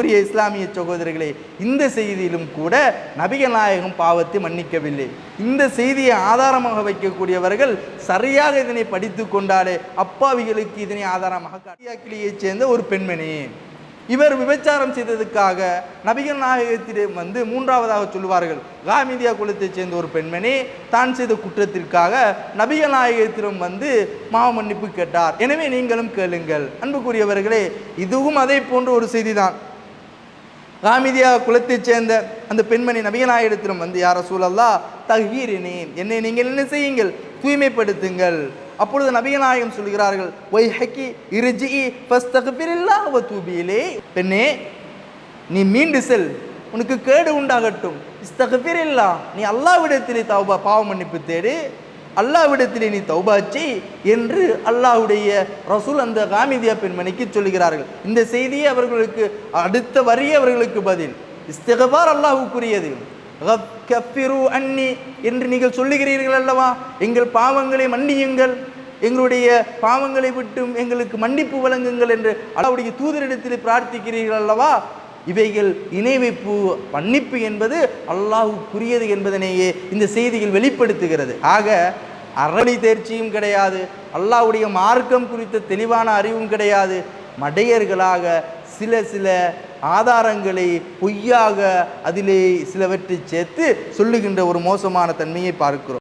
பெரிய இஸ்லாமிய சகோதரர்களே இந்த செய்தியிலும் கூட நபிகள் நாயகம் பாவத்தை மன்னிக்கவில்லை. இந்த செய்தியை ஆதாரமாக வைக்கக்கூடியவர்கள் சரியாக இதனை படித்து கொண்டாலே அப்பாவிகளுக்கு இதனை ஆதாரமாக காட்டியாக்கிலியைச் சேர்ந்த ஒரு பெண்மணி. இவர் விபச்சாரம் செய்ததுக்காக நபிகள் நாயகத்திடம் வந்து மூன்றாவதாக சொல்லுவார்கள். காமிதியா குலத்தைச் சேர்ந்த ஒரு பெண்மணி தான் செய்த குற்றத்திற்காக நபிகள் நாயகத்திடம் வந்து மாவ மன்னிப்பு கேட்டார். எனவே நீங்களும் கேளுங்கள். அன்புக்குரியவர்களே இதுவும் அதே போன்ற ஒரு செய்திதான். காமிதியா குலத்தைச் சேர்ந்த அந்த பெண்மணி நபிகநாயகத்திடம் வந்து யார சூழல்லா தகீரினே என்னை நீங்கள் என்ன செய்யுங்கள்? தூய்மைப்படுத்துங்கள். அப்பொழுது நபிகநாயகம் சொல்கிறார்கள் ஒய் ஹக்கி இருஜி ஃபஸ்தகபிரில்லா அவ தூபியிலே பெண்ணே நீ மீண்டு செல். உனக்கு கேடு உண்டாகட்டும். இஸ்தகபிரில்லா நீ அல்லாவிடத்திலே தாவ பாவ மன்னிப்பு தேடு. அல்லாவிடத்திலே நீ தௌபாச்சி என்று அல்லாஹுடைய ரசூல் அந்த காமிதியா பெண்மணிக்கு சொல்லுகிறார்கள். இந்த செய்தியை அவர்களுக்கு அடுத்த வரியே அவர்களுக்கு பதில். இஸ்தகபார் அல்லாஹுக்குரியது அன்னி என்று நீங்கள் சொல்லுகிறீர்கள் அல்லவா? எங்கள் பாவங்களை மன்னியுங்கள். எங்களுடைய பாவங்களை விட்டும் எங்களுக்கு மன்னிப்பு வழங்குங்கள் என்று அல்லாவுடைய தூதரிடத்தில் பிரார்த்திக்கிறீர்கள் அல்லவா? இவைகள் இணை வைப்பு மன்னிப்பு என்பது அல்லாஹுக்குரியது என்பதனையே இந்த செய்திகள் வெளிப்படுத்துகிறது. ஆக அரணி தேர்ச்சியும் கிடையாது. அல்லாவுடைய மார்க்கம் குறித்த தெளிவான அறிவும் கிடையாது. மடையர்களாக சில சில ஆதாரங்களை பொய்யாக அதிலே சிலவற்றை சேர்த்து சொல்லுகின்ற ஒரு மோசமான தன்மையை பார்க்கிறோம்.